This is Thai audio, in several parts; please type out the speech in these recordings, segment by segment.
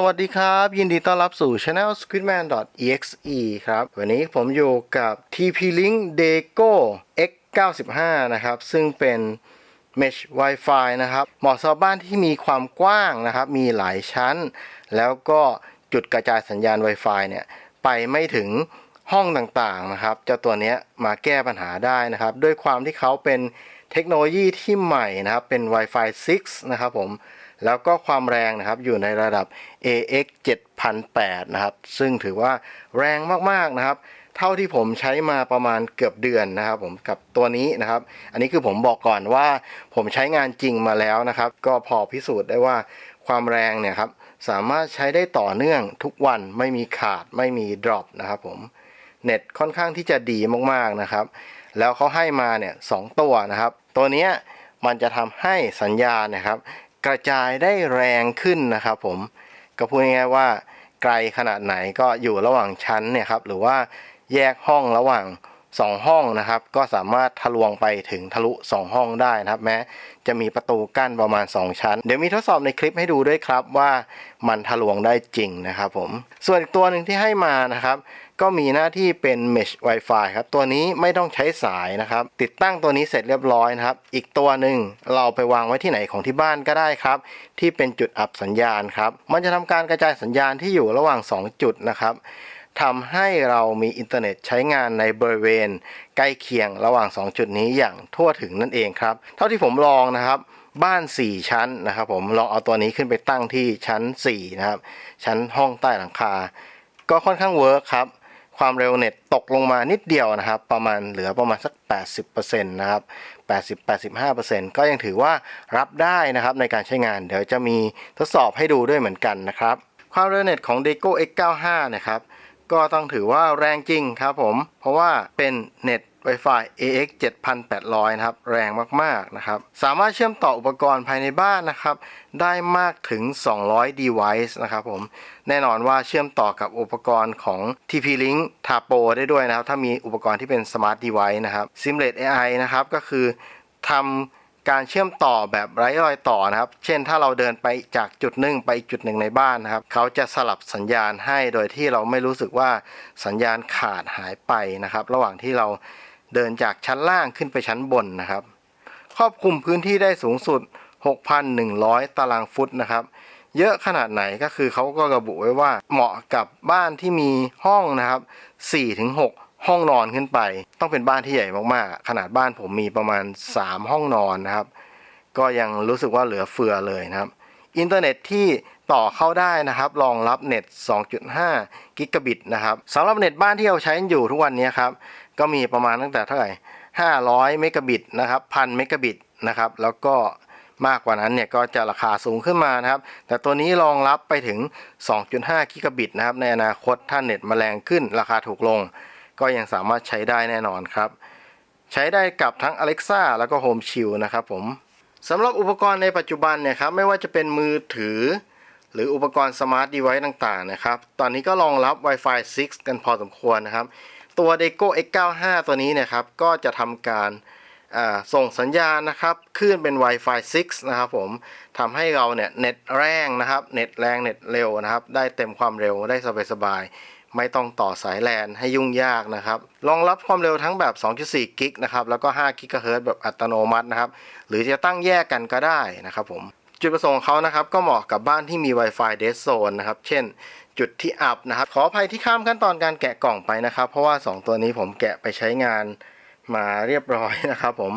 สวัสดีครับ ยินดีต้อนรับสู่ Channel squidman.exe ครับ วันนี้ผมอยู่กับ TP-Link Deco X95 นะครับ ซึ่งเป็น Mesh Wi-Fi นะครับ เหมาะสำหรับบ้านที่มีความกว้างนะครับ มีหลายชั้น แล้วก็จุดกระจายสัญญาณ Wi-Fi เนี่ย ไปไม่ถึงห้องต่างๆนะครับ เจ้าตัวนี้มาแก้ปัญหาได้นะครับ ด้วยความที่เขาเป็นเทคโนโลยีที่ใหม่นะครับ เป็น Wi-Fi 6 นะครับผม แล้วก็ความแรงนะครับอยู่ในระดับ AX 7008นะครับ ซึ่งถือว่าแรงมากๆนะครับ เท่าที่ผมใช้มาประมาณเกือบเดือนนะครับ ผมกับตัวนี้นะครับ อันนี้คือผมบอกก่อนว่าผมใช้งานจริงมาแล้วนะครับ ก็พอพิสูจน์ได้ว่าความแรงเนี่ยครับสามารถใช้ได้ต่อเนื่องทุกวันไม่มีขาดไม่มีดรอปนะครับผมเน็ตค่อนข้างที่จะดีมากๆนะครับ แล้วเขาให้มาเนี่ยสองตัวนะครับ ตัวนี้มันจะทำให้สัญญาณนะครับ กระจายได้แรงขึ้นนะครับผมก็พูดง่ายๆว่าไกลขนาดไหนก็อยู่ระหว่างชั้นเนี่ยครับหรือว่าแยกห้องระหว่าง 2 ห้องนะครับ ก็สามารถทะลวงไปถึงทะลุ 2 ห้องได้นะครับ แม้จะมีประตูกั้นประมาณ 2 ชั้น เดี๋ยวมีทดสอบในคลิปให้ดูด้วยครับว่ามันทะลวงได้จริงนะครับผมส่วนอีกตัวหนึ่งที่ให้มานะครับ ก็มีหน้าที่เป็น Mesh Wi-Fi ครับ ตัวนี้ไม่ต้องใช้สายนะครับ ติดตั้งตัวนี้เสร็จเรียบร้อยนะครับ อีกตัวหนึ่งเราไปวางไว้ที่ไหนของที่บ้านก็ได้ครับ ที่เป็นจุดอับสัญญาณครับ มันจะทำการกระจายสัญญาณที่อยู่ระหว่าง 2 จุดนะครับทำให้เรามีอินเทอร์เน็ตใช้งานในบริเวณ ใกล้เคียงระหว่าง 2 จุดนี้อย่างทั่วถึงนั่นเองครับ เท่าที่ผมลองนะครับบ้าน 4 ชั้นนะครับ ผมลองเอาตัวนี้ขึ้นไปตั้งที่ชั้น 4 นะครับ ชั้นห้องใต้หลังคา ก็ค่อนข้างเวิร์คครับ ความเร็วเน็ตตกลงมานิดเดียวนะครับ ประมาณเหลือประมาณสัก 80%นะครับ 80-85%ก็ยังถือว่ารับได้นะครับในการใช้งาน เดี๋ยวจะมีทดสอบให้ดูด้วยเหมือนกันนะครับ ความเร็วเน็ตของ Deco X95 นะครับก็ต้องถือว่าแรงจริงครับผม เพราะว่าเป็นเน็ต Wi-Fi AX 7800 นะครับ แรงมาก ๆ นะครับ สามารถเชื่อมต่ออุปกรณ์ภายในบ้านนะครับ ได้มากถึง 200 device นะครับผม แน่นอนว่าเชื่อมต่อกับอุปกรณ์ของ TP-Link Tapo ได้ด้วยนะครับ ถ้ามีอุปกรณ์ที่เป็น Smart Device นะครับ Simulate AI นะครับ ก็คือทำการเชื่อมต่อแบบไร้รอยต่อนะครับ เช่นถ้าเราเดินไปจากจุดหนึ่งไปอีกจุดหนึ่งในบ้านนะครับ เขาจะสลับสัญญาณให้โดยที่เราไม่รู้สึกว่าสัญญาณขาดหายไปนะครับ ระหว่างที่เรา เดินจากชั้นล่างขึ้นไปชั้นบนนะครับ ครอบคลุมพื้นที่ได้สูงสุด 6,100 ตารางฟุตนะครับ เยอะขนาดไหนก็คือเขาก็ระบุไว้ว่าเหมาะกับบ้านที่มีห้องนะครับ 4-6 ห้องนอนขึ้นไป ต้องเป็นบ้านที่ใหญ่มากๆ ขนาดบ้านผมมีประมาณ 3 ห้องนอนนะครับ ก็ยังรู้สึกว่าเหลือเฟือเลยนะครับ อินเทอร์เน็ตที่ต่อเข้าได้นะครับรองรับเน็ต 2.5 กิกะบิตนะครับสำหรับเน็ตบ้านที่เราใช้อยู่ทุกวันนี้ครับ ก็มีประมาณตั้งแต่เท่าไหร่ 500 เมกะบิตนะครับพันเมกะบิตนะครับแล้วก็มากกว่านั้นเนี่ยก็จะราคาสูงขึ้นมานะครับ แต่ตัวนี้รองรับไปถึง 2.5 กิกะบิตนะครับ ในอนาคตถ้าเน็ตมาแรงขึ้นราคาถูกลง ก็ยังสามารถใช้ได้แน่นอนครับ ใช้ได้กับทั้ง Alexa แล้วก็ Home Chill นะครับผมสำหรับอุปกรณ์ในปัจจุบันเนี่ยครับไม่ว่าจะเป็นมือถือ หรืออุปกรณ์สมาร์ทดีไวซ์ต่างๆนะครับ ตอนนี้ก็รองรับ Wi-Fi 6 กันพอสมควรนะครับ ตัว Deco X95 ตัวนี้เนะครับ ก็จะทำการส่งสัญญาณนะครับคลื่นเป็น Wi-Fi 6 นะครับผมทำให้เราเนี่ยเน็ตแรงนะครับ เน็ตแรงเน็ตเร็วนะครับ ได้เต็มความเร็วได้สบายๆไม่ต้องต่อสายแลนให้ยุ่งยากนะครับรองรับความเร็วทั้งแบบ 2.4 กิกนะครับ แล้วก็5กิกะเฮิรตซ์แบบอัตโนมัตินะครับ หรือจะตั้งแยกกันก็ได้นะครับผม จุดประสงค์ของเขานะครับก็เหมาะกับบ้านที่มี Wi-Fi Dead Zone นะครับ เช่น จุดที่อับนะครับ ขออภัยที่ข้ามขั้นตอนการแกะกล่องไปนะครับ เพราะว่า 2 ตัวนี้ผมแกะไปใช้งานมาเรียบร้อยนะครับ ผม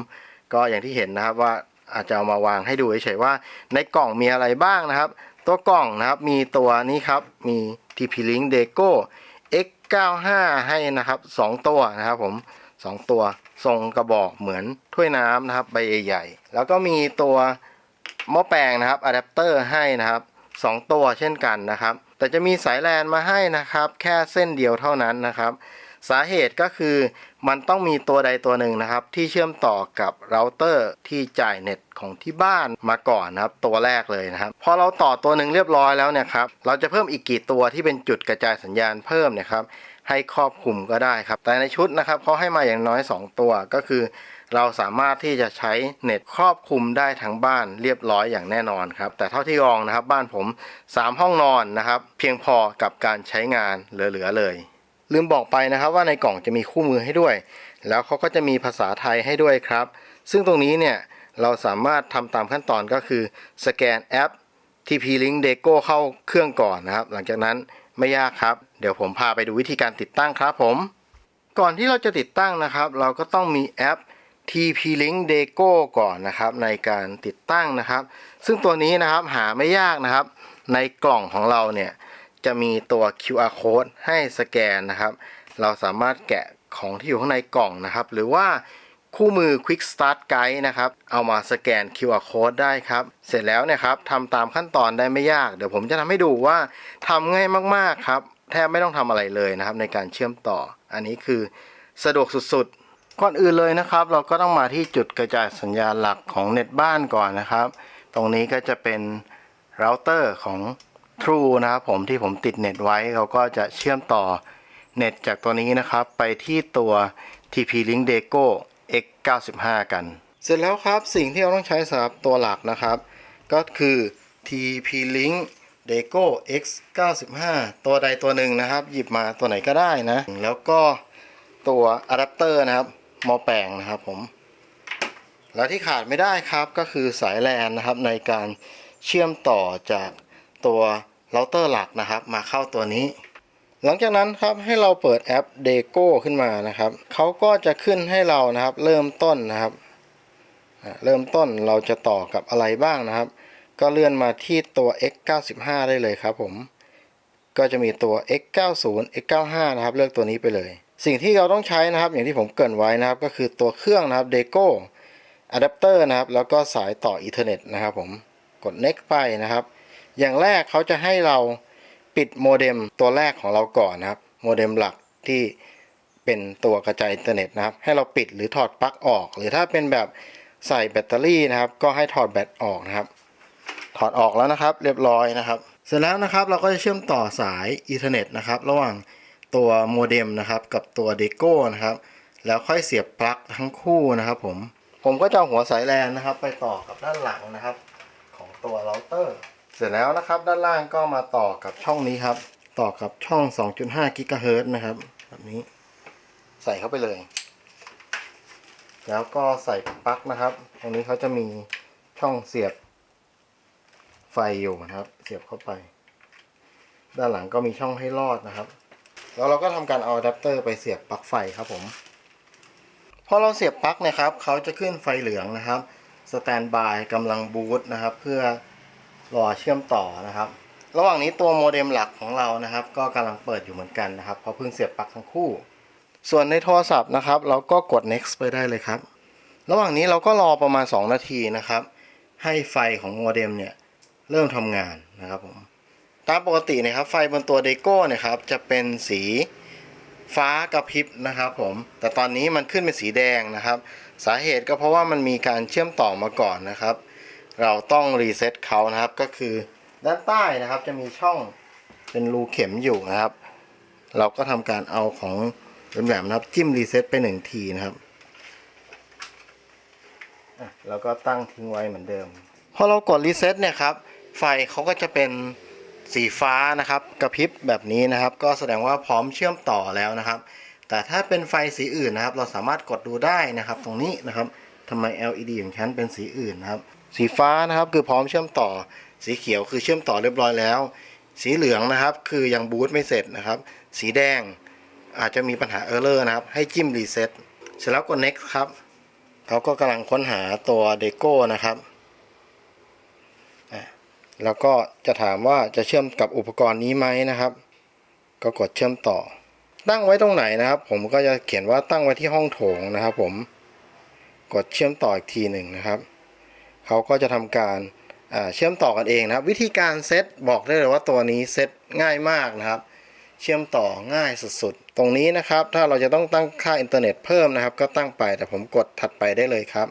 ก็อย่างที่เห็นนะครับว่าอาจจะเอามาวางให้ดูเฉยๆว่าในกล่องมีอะไรบ้างนะครับ ตัวกล่องนะครับมีตัวนี้ครับมี TP-Link Deco X95 ให้นะครับ 2 ตัวนะครับผม 2 ตัวทรงกระบอกเหมือนถ้วยน้ำนะครับ ใบใหญ่ๆแล้วก็มีตัว หม้อแปลงนะครับอะแดปเตอร์ให้นะครับ2 ตัวเช่นกันนะครับ แต่จะมีสายแลนมาให้นะครับ แค่เส้นเดียวเท่านั้นนะครับ สาเหตุก็คือมันต้องมีตัวใดตัวหนึ่งนะครับ ที่เชื่อมต่อกับเราเตอร์ที่จ่ายเน็ตของที่บ้านมาก่อนนะครับ ตัวแรกเลยนะครับ พอเราต่อตัวหนึ่งเรียบร้อยแล้วเนี่ยครับเราจะเพิ่มอีกกี่ตัวที่เป็นจุดกระจายสัญญาณเพิ่มเนี่ยครับให้ครอบคลุมก็ได้ครับ แต่ในชุดนะครับเขาให้มาอย่างน้อย 2 ตัวก็คือ เราสามารถที่จะใช้เน็ตครอบคลุมได้ทั้งบ้านเรียบร้อยอย่างแน่นอนครับ แต่เท่าที่ลองนะครับบ้านผม 3 ห้องนอนนะครับ เพียงพอกับการใช้งานเหลือๆเลย ลืมบอกไปนะครับว่าในกล่องจะมีคู่มือให้ด้วย แล้วเขาก็จะมีภาษาไทยให้ด้วยครับ ซึ่งตรงนี้เนี่ยเราสามารถทำตามขั้นตอนก็คือสแกนแอป TP Link Deco เข้าเครื่องก่อนนะครับ หลังจากนั้นไม่ยากครับ เดี๋ยวผมพาไปดูวิธีการติดตั้งครับผม ก่อนที่เราจะติดตั้งนะครับ เราก็ต้องมีแอป TP Link Deco ก่อนนะครับในการติดตั้งนะครับ ซึ่งตัวนี้นะครับหาไม่ยากนะครับ ในกล่องของเราเนี่ยจะมีตัว QR code ให้สแกนนะครับ เราสามารถแกะของที่อยู่ข้างในกล่องนะครับ หรือว่าคู่มือ Quick Start Guide นะครับ เอามาสแกน QR code ได้ครับ เสร็จแล้วเนี่ยครับทำตามขั้นตอนได้ไม่ยาก เดี๋ยวผมจะทำให้ดูว่าทำง่ายมากๆครับ แทบไม่ต้องทำอะไรเลยนะครับ ในการเชื่อมต่อ อันนี้คือสะดวกสุดๆ ก่อนอื่นเลยนะครับ เราก็ต้องมาที่จุดกระจายสัญญาณหลักของเน็ตบ้านก่อนนะครับ ตรงนี้ก็จะเป็นเราเตอร์ของ True นะครับผมที่ผมติดเน็ตไว้เขาก็จะเชื่อมต่อเน็ตจากตัวนี้นะครับ ไปที่ตัว TP Link Deco X95 กัน เสร็จแล้วครับสิ่งที่เราต้องใช้สำหรับตัวหลักนะครับ ก็คือ TP Link Deco X95 ตัวใดตัวหนึ่งนะครับ หยิบมาตัวไหนก็ได้นะ แล้วก็ตัวอะแดปเตอร์นะครับ หมอแปลงนะครับผม แล้วที่ขาดไม่ได้ครับก็คือสายแลนนะครับในการเชื่อมต่อจากตัวเราเตอร์หลักนะครับ มาเข้าตัวนี้ หลังจากนั้นครับให้เราเปิดแอป Deco ขึ้นมานะครับเขาก็จะขึ้นให้เรานะครับ เริ่มต้นนะครับเริ่มต้นเราจะต่อกับอะไรบ้างนะครับ ก็เลื่อนมาที่ตัว X95 ได้เลยครับผม ก็จะมีตัว X90 X95 นะครับ เลือกตัวนี้ไปเลย สิ่งที่เราต้องใช้นะครับ อย่างที่ผมเกรินไว้นะครับ ก็คือตัวเครื่องนะครับ Deco อะแดปเตอร์นะครับ แล้วก็สายต่ออีเทอร์เน็ตนะครับผมกด next ไปนะครับ อย่างแรกเขาจะให้เราปิดโมเด็มตัวแรกของเราก่อนนะครับ โมเด็มหลักที่เป็นตัวกระจายอินเทอร์เน็ตนะครับ ให้เราปิดหรือถอดปลั๊กออก หรือถ้าเป็นแบบใส่แบตเตอรี่นะครับ ก็ให้ถอดแบตออกนะครับ ถอดออกแล้วนะครับ เรียบร้อยนะครับ เสร็จแล้วนะครับเราก็จะเชื่อมต่อสายอีเทอร์เน็ตนะครับ ระหว่าง ตัวโมเด็มนะครับกับตัวเดโก้นะครับ แล้วค่อยเสียบปลั๊กทั้งคู่นะครับผมผมก็จะหัวสายแลนนะครับ ไปต่อกับด้านหลังนะครับ ของตัวเราเตอร์ เสร็จแล้วนะครับ ด้านล่างก็มาต่อกับช่องนี้ครับ ต่อกับช่อง 2.5กิกะเฮิรตซ์นะครับ แบบนี้ ใส่เข้าไปเลย แล้วก็ใส่ปลั๊กนะครับ ตรงนี้เขาจะมีช่องเสียบ ไฟอยู่นะครับ เสียบเข้าไป ด้านหลังก็มีช่องให้รอดนะครับ แล้วเราก็ทำการเอาอะแดปเตอร์ไปเสียบปลั๊กไฟครับผมพอเราเสียบปลั๊กนะครับเขาจะขึ้นไฟเหลืองนะครับสแตนบายกำลังบูตนะครับ เพื่อรอเชื่อมต่อนะครับ ระหว่างนี้ตัวโมเด็มหลักของเรานะครับ ก็กำลังเปิดอยู่เหมือนกันนะครับเพราะเพิ่งเสียบปลั๊กทั้งคู่ ส่วนในโทรศัพท์นะครับ เราก็กด next ไปได้เลยครับ ระหว่างนี้เราก็รอประมาณ 2 นาทีนะครับ ให้ไฟของโมเด็มเนี่ยเริ่มทำงานนะครับผม ตามปกตินะครับ ไฟบนตัวเดโก้เนี่ยครับจะเป็นสีฟ้ากระพริบนะครับผม แต่ตอนนี้มันขึ้นเป็นสีแดงนะครับ สาเหตุก็เพราะว่ามันมีการเชื่อมต่อมาก่อนนะครับ เราต้องรีเซ็ตเขานะครับ ก็คือด้านใต้นะครับจะมีช่องเป็นรูเข็มอยู่นะครับ เราก็ทำการเอาของแหลมๆนะครับ จิ้มรีเซ็ตไปหนึ่งทีนะครับแล้วก็ตั้งทิ้งไว้เหมือนเดิม พอเรากดรีเซ็ตเนี่ยครับ ไฟเขาก็จะเป็น สีฟ้านะครับกระพริบแบบนี้นะครับ ก็แสดงว่าพร้อมเชื่อมต่อแล้วนะครับ แต่ถ้าเป็นไฟสีอื่นนะครับ เราสามารถกดดูได้นะครับ ตรงนี้นะครับทำไม LED ของฉันเป็นสีอื่นนะครับ สีฟ้านะครับคือพร้อมเชื่อมต่อ สีเขียวคือเชื่อมต่อเรียบร้อยแล้ว สีเหลืองนะครับ คือยังบูตไม่เสร็จนะครับ สีแดงอาจจะมีปัญหาเออร์เลอร์นะครับ ให้จิ้มรีเซ็ตเสร็จแล้วกด next ครับเขาก็กำลังค้นหาตัวเดโก้นะครับ แล้วก็จะถามว่าจะเชื่อมกับอุปกรณ์นี้ไหมนะครับ ก็กดเชื่อมต่อ ตั้งไว้ตรงไหนนะครับ ผมก็จะเขียนว่าตั้งไว้ที่ห้องโถงนะครับ ผมกดเชื่อมต่ออีกทีหนึ่งนะครับเขาก็จะทำการเชื่อมต่อกันเองนะครับ วิธีการเซตบอกได้เลยว่าตัวนี้เซตง่ายมากนะครับ เชื่อมต่อง่ายสุดๆ ตรงนี้นะครับ ถ้าเราจะต้องตั้งค่าอินเทอร์เน็ตเพิ่มนะครับ ก็ตั้งไปแต่ผมกดถัดไปได้เลยครับ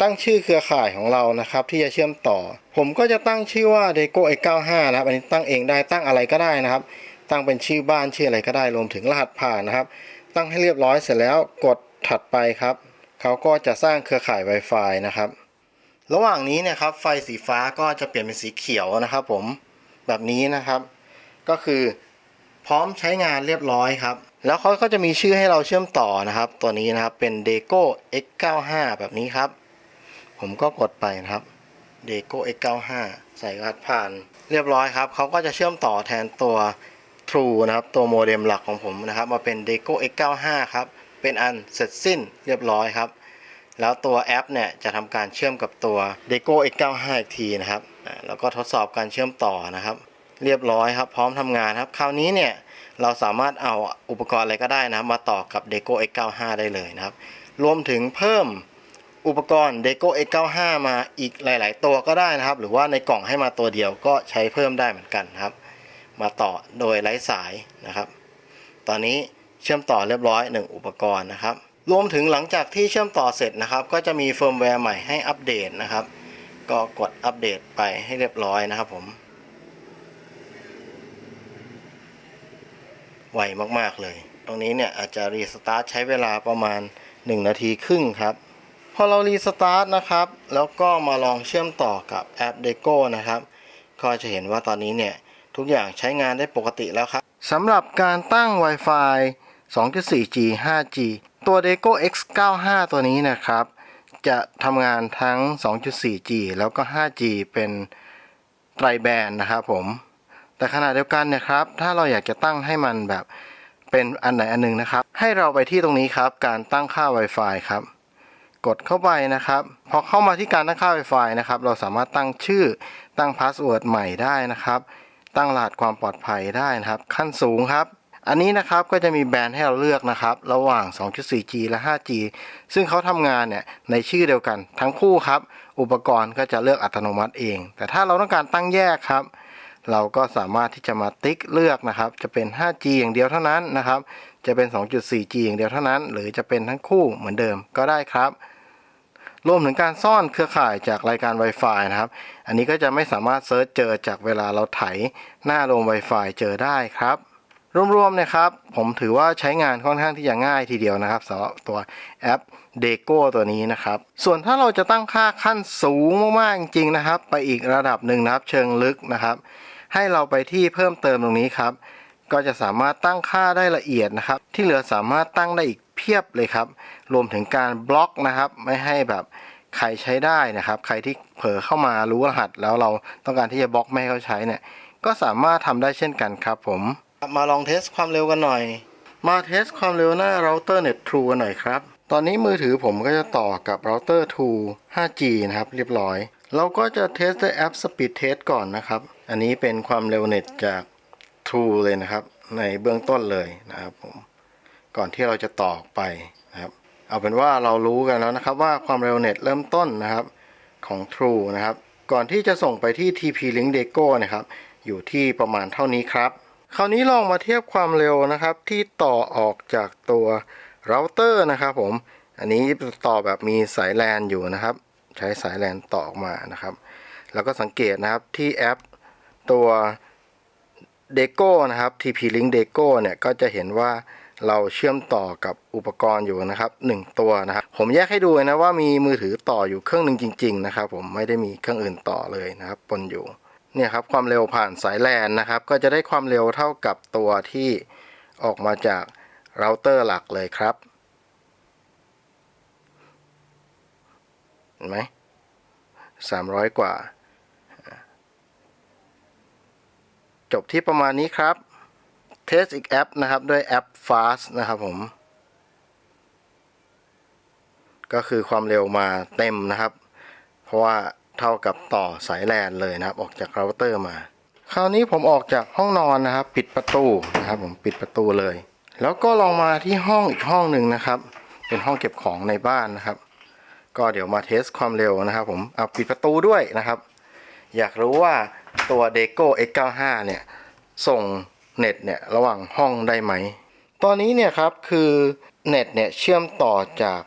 ตั้งชื่อเครือข่ายของเรานะครับ ที่จะเชื่อมต่อ ผมก็จะตั้งชื่อว่า Deco X95 นะครับ อันนี้ตั้งเองได้ตั้งอะไรก็ได้นะครับ ตั้งเป็นชื่อบ้านชื่ออะไรก็ได้รวมถึงรหัสผ่านนะครับ ตั้งให้เรียบร้อยเสร็จแล้วกดถัดไปครับเขาก็จะสร้างเครือข่าย Wi-Fi นะครับ ระหว่างนี้เนี่ยครับไฟสีฟ้าก็จะเปลี่ยนเป็นสีเขียวนะครับ ผมแบบนี้นะครับ ก็คือพร้อมใช้งานเรียบร้อยครับ แล้วเขาก็จะมีชื่อให้เราเชื่อมต่อนะครับ ตัวนี้นะครับเป็น Deco X95 แบบนี้ครับ ผมก็กดไปนะครับ Deco X95 ใส่รหัสผ่าน เรียบร้อยครับ เขาก็จะเชื่อมต่อแทนตัว True นะครับ ตัวโมเด็มหลักของผมนะครับ มาเป็น Deco X95 ครับ เป็นอันเสร็จสิ้นเรียบร้อยครับ แล้วตัวแอปเนี่ยจะทำการเชื่อมกับตัว Deco X95 อีกทีนะครับ แล้วก็ทดสอบการเชื่อมต่อนะครับ เรียบร้อยครับ พร้อมทำงานครับ คราวนี้เนี่ยเราสามารถเอาอุปกรณ์อะไรก็ได้นะครับ มาต่อกับ Deco X95 ได้เลยนะครับ รวมถึงเพิ่ม อุปกรณ์ Deco X95 มาอีกหลาย ๆ ตัวก็ได้นะครับ หรือว่าในกล่องให้มาตัวเดียวก็ใช้เพิ่มได้เหมือนกันครับ มาต่อโดยไร้สายนะครับ ตอนนี้เชื่อมต่อเรียบร้อย 1 อุปกรณ์นะครับ รวมถึงหลังจากที่เชื่อมต่อเสร็จนะครับ ก็จะมีเฟิร์มแวร์ใหม่ให้อัปเดตนะครับ ก็กดอัปเดตไปให้เรียบร้อยนะครับผมไวมาก ๆ เลย ตรงนี้เนี่ยอาจจะรีสตาร์ทใช้เวลาประมาณ 1 นาทีครึ่งครับ พอเรารีสตาร์ทนะครับ แล้วก็มาลองเชื่อมต่อกับแอป Deco นะครับ ก็จะเห็นว่าตอนนี้เนี่ย ทุกอย่างใช้งานได้ปกติแล้วครับสำหรับการตั้ง Wi-Fi 2.4G 5G ตัว Deco X95 ตัวนี้นะครับ จะทำงานทั้ง 2.4G แล้วก็ 5G เป็นไตรแบนนะครับผม แต่ขณะเดียวกันเนะครับ ถ้าเราอยากจะตั้งให้มันแบบเป็นอันไหนอันหนึงนะครับ ให้เราไปที่ตรงนี้ครับ การตั้งค่า Wi-Fi ครับ กดเข้าไปนะครับ พอเข้ามาที่การตั้งค่า Wi-Fi นะครับ เราสามารถตั้งชื่อตั้งพาสเวิร์ดใหม่ได้นะครับ ตั้งรหัสความปลอดภัยได้นะครับ ขั้นสูงครับ อันนี้นะครับก็จะมีแบรนด์ให้เราเลือกนะครับ ระหว่าง 2.4G และ 5G ซึ่งเขาทำงานเนี่ยในชื่อเดียวกันทั้งคู่ครับ อุปกรณ์ก็จะเลือกอัตโนมัติเอง แต่ถ้าเราต้องการตั้งแยกครับ เราก็สามารถที่จะมาติ๊กเลือกนะครับ จะเป็น 5G อย่างเดียวเท่านั้นนะครับ จะเป็น 2.4G อย่างเดียวเท่านั้น หรือจะเป็นทั้งคู่เหมือนเดิมก็ได้ครับ รวมถึงการซ่อนเครือข่ายจากรายการ Wi-Fi นะครับ อันนี้ก็จะไม่สามารถเซิร์ชเจอจากเวลาเราไถหน้าโรง Wi-Fi เจอได้ครับ รวมๆนะครับ ผมถือว่าใช้งานค่อนข้างที่จะง่ายทีเดียวนะครับสำหรับตัวแอป Deco ตัวนี้นะครับ ส่วนถ้าเราจะตั้งค่าขั้นสูงมากๆจริงๆนะครับ ไปอีกระดับหนึ่งนะครับ เชิงลึกนะครับ ให้เราไปที่เพิ่มเติมตรงนี้ครับ ก็จะสามารถตั้งค่าได้ละเอียดนะครับ ที่เหลือสามารถตั้งได้อีกเพียบเลยครับ รวมถึงการบล็อกนะครับ ไม่ให้แบบใครใช้ได้นะครับ ใครที่เผลอเข้ามารู้รหัส แล้วเราต้องการที่จะบล็อกไม่ให้เขาใช้เนี่ยก็สามารถทำได้เช่นกันครับผมมาลองเทสความเร็วกันหน่อย มาเทสความเร็วหน้าเราเตอร์ Net True กันหน่อยครับ ตอนนี้มือถือผมก็จะต่อกับเราเตอร์ True 5G นะครับ เรียบร้อย เราก็จะเทสด้วยแอป Speed Test ก่อนนะครับ อันนี้เป็นความเร็วเน็ตจาก True เลยนะครับ ในเบื้องต้นเลยนะครับผมก่อนที่เราจะต่อไปนะครับ เอาเป็นว่าเรารู้กันแล้วนะครับว่าความเร็วเน็ตเริ่มต้นนะครับของ True นะครับ ก่อนที่จะส่งไปที่ TP-Link Deco นะครับ อยู่ที่ประมาณเท่านี้ครับ คราวนี้ลองมาเทียบความเร็วนะครับ ที่ต่อออกจากตัวเราเตอร์นะครับผม อันนี้ต่อแบบมีสายแลนอยู่นะครับ ใช้สายแลนต่อออกมานะครับ แล้วก็สังเกตนะครับที่แอปตัว Deco นะครับ TP-Link Deco เนี่ยก็จะเห็นว่าเราเชื่อมต่อกับอุปกรณ์อยู่นะครับหนึ่งตัวนะครับ ผมแยกให้ดูนะว่ามีมือถือต่ออยู่เครื่องหนึ่งจริง ๆ นะครับ ผมไม่ได้มีเครื่องอื่นต่อเลยนะครับปนอยู่เนี่ยครับความเร็วผ่านสายแลนนะครับ ก็จะได้ความเร็วเท่ากับตัวที่ออกมาจากเราเตอร์หลักเลยครับเห็นไหมสามร้อยกว่า จบที่ประมาณนี้ครับ เทสอีกแอปนะครับด้วยแอป Fast นะครับผม ก็คือความเร็วมาเต็มนะครับ เพราะว่าเท่ากับต่อสายแลนเลยนะครับ ออกจากเราเตอร์มา คราวนี้ผมออกจากห้องนอนนะครับ ปิดประตูนะครับ ผมปิดประตูเลย แล้วก็ลองมาที่ห้องอีกห้องหนึ่งนะครับ เป็นห้องเก็บของในบ้านนะครับ ก็เดี๋ยวมาเทสความเร็วนะครับ ผมเอาปิดประตูด้วยนะครับ อยากรู้ว่า ตัว Deco X95 เนี่ยส่งเน็ตเนี่ยระหว่างห้องได้ไหม ตอนนี้เนี่ยครับคือเน็ตเนี่ยเชื่อมต่อจาก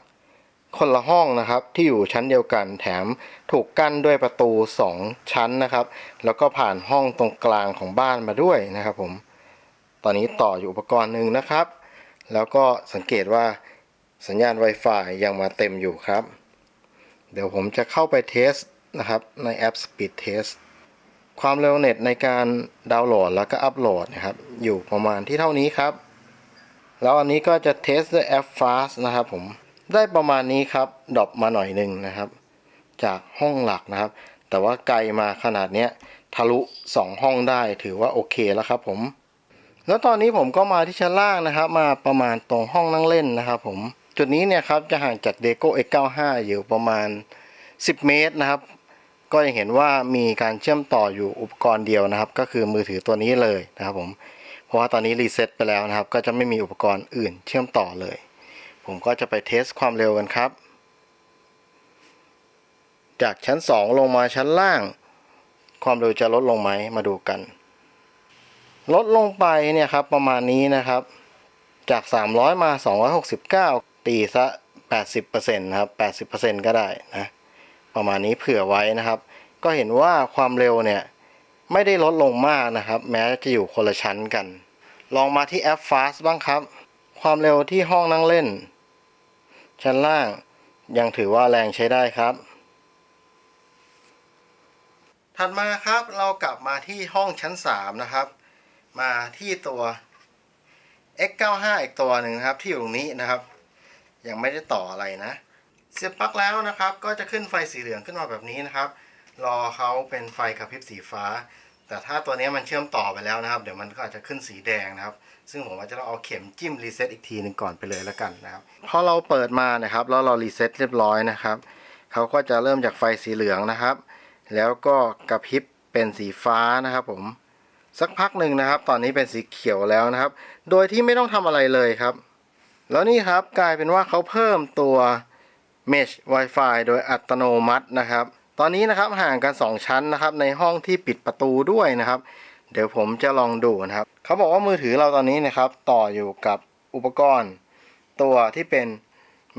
คนละห้องนะครับที่อยู่ชั้นเดียวกันแถมถูกกั้นด้วยประตู 2 ชั้นนะครับ แล้วก็ผ่านห้องตรงกลางของบ้านมาด้วยนะครับผม ตอนนี้ต่ออยู่อุปกรณ์หนึ่งนะครับ แล้วก็สังเกตว่าสัญญาณ Wi-Fi ยังมาเต็มอยู่ครับ เดี๋ยวผมจะเข้าไปเทสนะครับในแอป Speed Test ความเร็วเน็ตในการดาวน์โหลดแล้วก็อัปโหลดนะครับ อยู่ประมาณที่เท่านี้ครับ แล้วอันนี้ก็จะเทสด้วยแอป Fast นะครับผมได้ประมาณนี้ครับดรอปมาหน่อยหนึ่งนะครับ จากห้องหลักนะครับ แต่ว่าไกลมาขนาดเนี้ยทะลุ 2 ห้องได้ถือว่าโอเคแล้วครับผมแล้วตอนนี้ผมก็มาที่ชั้นล่างนะครับ มาประมาณตรงห้องนั่งเล่นนะครับผมจุดนี้เนี่ยครับจะห่างจาก Deco X95 อยู่ประมาณ 10 เมตรนะครับ ก็ยังเห็นว่ามีการเชื่อมต่ออยู่อุปกรณ์เดียวนะครับ ก็คือมือถือตัวนี้เลยนะครับผมเพราะว่าตอนนี้รีเซ็ตไปแล้วนะครับ ก็จะไม่มีอุปกรณ์อื่นเชื่อมต่อเลย ผมก็จะไปเทสความเร็วกันครับ จากชั้น 2 ลงมาชั้นล่าง ความเร็วจะลดลงไหมมาดูกัน ลดลงไปเนี่ยครับประมาณนี้นะครับ จาก 300 มา 269 ตีซะ 80%นะครับ 80%ก็ได้นะ ประมาณนี้เผื่อไว้นะครับ ก็เห็นว่าความเร็วเนี่ยไม่ได้ลดลงมากนะครับ แม้จะอยู่คนละชั้นกัน ลองมาที่แอป Fast บ้างครับ ความเร็วที่ห้องนั่งเล่น ชั้นล่างยังถือว่าแรงใช้ได้ครับ ถัดมาครับเรากลับมาที่ห้องชั้น 3 นะครับ มาที่ตัว X95 อีกตัวหนึ่งนะครับที่อยู่ตรงนี้นะครับ ยังไม่ได้ต่ออะไรนะ เสียบปลั๊กแล้วนะครับ ก็จะขึ้นไฟสีเหลืองขึ้นมาแบบนี้นะครับ รอเขาเป็นไฟกระพริบสีฟ้า แต่ถ้าตัวนี้มันเชื่อมต่อไปแล้วนะครับ เดี๋ยวมันก็อาจจะขึ้นสีแดงนะครับ ซึ่งผมอาจจะต้องเอาเข็มจิ้มรีเซ็ตอีกทีหนึ่งก่อนไปเลยแล้วกันนะครับพอเราเปิดมานะครับแล้วเรารีเซ็ตเรียบร้อยนะครับเขาก็จะเริ่มจากไฟสีเหลืองนะครับ แล้วก็กระพริบเป็นสีฟ้านะครับผมสักพักหนึ่งนะครับ ตอนนี้เป็นสีเขียวแล้วนะครับ โดยที่ไม่ต้องทำอะไรเลยครับ แล้วนี่ครับกลายเป็นว่าเขาเพิ่มตัว Mesh Wi-Fi โดยอัตโนมัตินะครับ ตอนนี้นะครับห่างกัน 2 ชั้นนะครับ ในห้องที่ปิดประตูด้วยนะครับ เดี๋ยวผมจะลองดูนะครับ เขาบอกว่ามือถือเราตอนนี้นะครับ ต่ออยู่กับอุปกรณ์ ตัวที่เป็น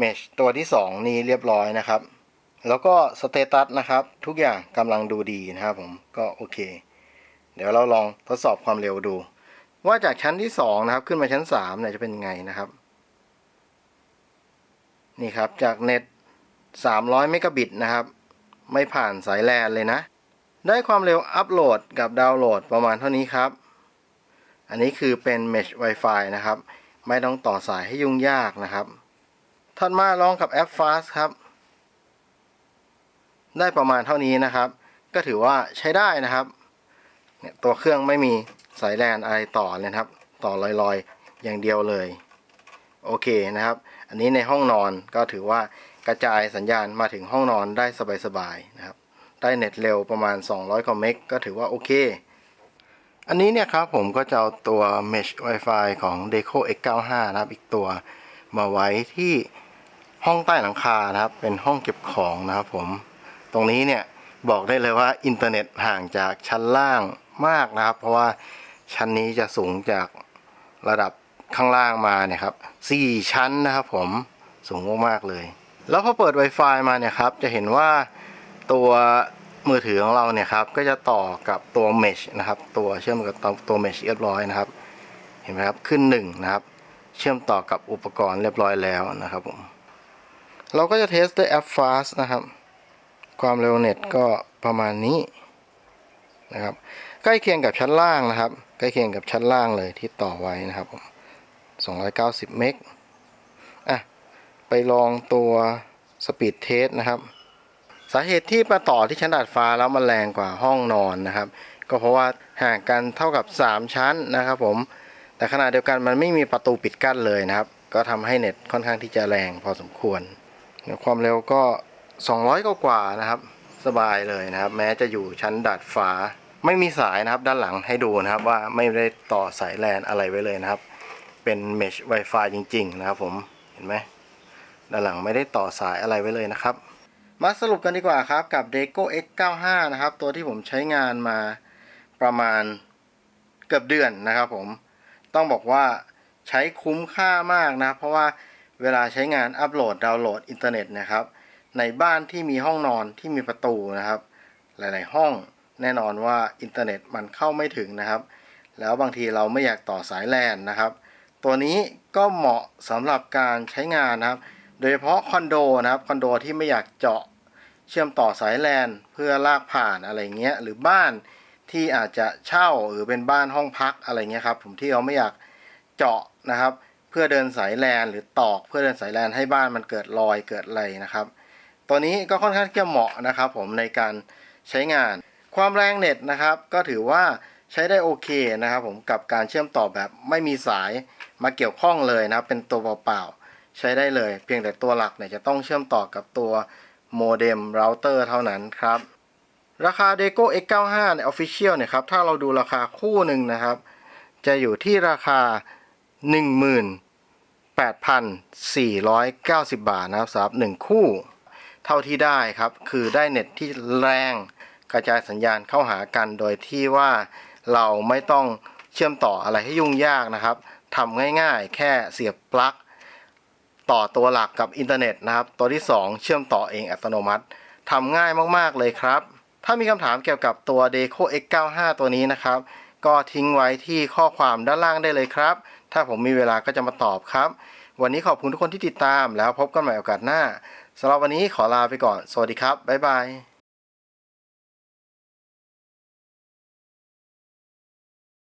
Mesh ตัวที่ 2 นี้เรียบร้อยนะครับ แล้วก็สเตตัสนะครับ ทุกอย่างกำลังดูดีนะครับผมก็โอเค เดี๋ยวเราลองทดสอบความเร็วดู ว่าจากชั้นที่2นะครับขึ้นมาชั้น3เนี่ยจะเป็นไงนะครับ นี่ครับจากเน็ต 300 เมกะบิตนะครับ ไม่ผ่านสายแลนเลยนะ ได้ความเร็วอัปโหลดกับดาวน์โหลดประมาณเท่านี้ครับ อันนี้คือเป็น Mesh Wi-Fi นะครับ ไม่ต้องต่อสายให้ยุ่งยากนะครับถัดมาลองกับแอป Fast ครับ ได้ประมาณเท่านี้นะครับ ก็ถือว่าใช้ได้นะครับเนี่ยตัวเครื่องไม่มีสายแลนอะไรต่อเลยครับ ต่อลอยๆ อย่างเดียวเลย โอเคนะครับ อันนี้ในห้องนอนก็ถือว่า กระจายสัญญาณมาถึงห้องนอนได้สบายๆนะครับ ได้เน็ตเร็วประมาณ 200กว่าเมกก็ถือว่าโอเค อันนี้เนี่ยครับผมก็จะเอาตัว Mesh Wi-Fi ของ Deco X95 นะครับอีกตัวมาไว้ที่ห้องใต้หลังคานะครับ เป็นห้องเก็บของนะครับผม ตรงนี้เนี่ยบอกได้เลยว่าอินเทอร์เน็ตห่างจากชั้นล่างมากนะครับ เพราะว่าชั้นนี้จะสูงจากระดับข้างล่างมาเนี่ยครับสี่ชั้นนะครับผมสูงมากๆเลย แล้วพอเปิด Wi-Fi มาเนี่ยครับ จะเห็นว่าตัวมือถือของเราเนี่ยครับก็จะต่อกับตัว Mesh นะครับ ตัวเชื่อมกับตัว Mesh เรียบร้อยนะครับ เห็นไหมครับขึ้นหนึ่งนะครับ เชื่อมต่อกับอุปกรณ์เรียบร้อยแล้วนะครับผมเราก็จะเทสด้วยแอป Fast นะครับ ความเร็วเน็ตก็ประมาณนี้นะครับใกล้เคียงกับชั้นล่างนะครับ ใกล้เคียงกับชั้นล่างเลยที่ต่อไว้นะครับผม290 เมก ลองตัวสปีดเทสนะครับ สาเหตุที่มาต่อที่ชั้นดาดฟ้าแล้วมันแรงกว่าห้องนอนนะครับ ก็เพราะว่าห่างกันเท่ากับ 3 ชั้นนะครับผม แต่ขณะเดียวกันมันไม่มีประตูปิดกั้นเลยนะครับ ก็ทำให้เน็ตค่อนข้างที่จะแรงพอสมควร ความเร็วก็ 200กว่ากว่านะครับ สบายเลยนะครับ แม้จะอยู่ชั้นดาดฟ้าไม่มีสายนะครับด้านหลังให้ดูนะครับว่าไม่ได้ต่อสายแลนอะไรไว้เลยนะครับ เป็น Mesh Wi-Fi จริง ๆ นะครับผมเห็นไหม ด้านหลังไม่ได้ต่อสายอะไรไว้เลยนะครับ มาสรุปกันดีกว่าครับกับ Deco X95 นะครับ ตัวที่ผมใช้งานมาประมาณเกือบเดือนนะครับผมต้องบอกว่าใช้คุ้มค่ามากนะ เพราะว่าเวลาใช้งานอัปโหลดดาวน์โหลดอินเทอร์เน็ตนะครับ ในบ้านที่มีห้องนอนที่มีประตูนะครับ หลาย ๆ ห้องแน่นอนว่าอินเทอร์เน็ตมันเข้าไม่ถึงนะครับ แล้วบางทีเราไม่อยากต่อสายแลนนะครับ ตัวนี้ก็เหมาะสำหรับการใช้งานนะครับ โดยเฉพาะคอนโดนะครับคอนโดที่ไม่อยากเจาะเชื่อมต่อสายแลนเพื่อลากผ่านอะไรเงี้ยหรือบ้านที่อาจจะเช่าหรือเป็นบ้านห้องพักอะไรเงี้ยครับผมที่เราไม่อยากเจาะนะครับ เพื่อเดินสายแลนหรือตอกเพื่อเดินสายแลนให้บ้านมันเกิดรอยเกิดอะไรนะครับ ตัวนี้ก็ค่อนข้างจะเหมาะนะครับ ผมในการใช้งาน ความแรงเน็ตนะครับ ก็ถือว่าใช้ได้โอเคนะครับ ผมกับการเชื่อมต่อแบบไม่มีสายมาเกี่ยวข้องเลยนะครับ เป็นตัวเปล่าๆ ใช้ได้เลย เพียงแต่ตัวหลักเนี่ยจะต้องเชื่อมต่อกับตัวโมเด็มเราเตอร์เท่านั้นครับ ราคา Deco X95 ใน Official เนี่ยครับถ้าเราดูราคาคู่หนึ่งนะครับ จะอยู่ที่ราคา 18,490 บาทนะครับสำหรับ1คู่ เท่าที่ได้ครับ คือได้เน็ตที่แรงกระจายสัญญาณเข้าหากันโดยที่ว่าเราไม่ต้องเชื่อมต่ออะไรให้ยุ่งยากนะครับทำง่ายๆ แค่เสียบปลั๊ก ต่อตัวหลักกับอินเทอร์เน็ตนะครับ ตัวที่ 2 เชื่อมต่อเองอัตโนมัติทำง่ายมากๆเลยครับ ถ้ามีคำถามเกี่ยวกับตัว Deco X95 ตัวนี้นะครับ ก็ทิ้งไว้ที่ข้อความด้านล่างได้เลยครับ ถ้าผมมีเวลาก็จะมาตอบครับ วันนี้ขอบคุณทุกคนที่ติดตามแล้วพบกันใหม่โอกาสหน้าสำหรับวันนี้ขอลาไปก่อน สวัสดีครับ บ๊ายบาย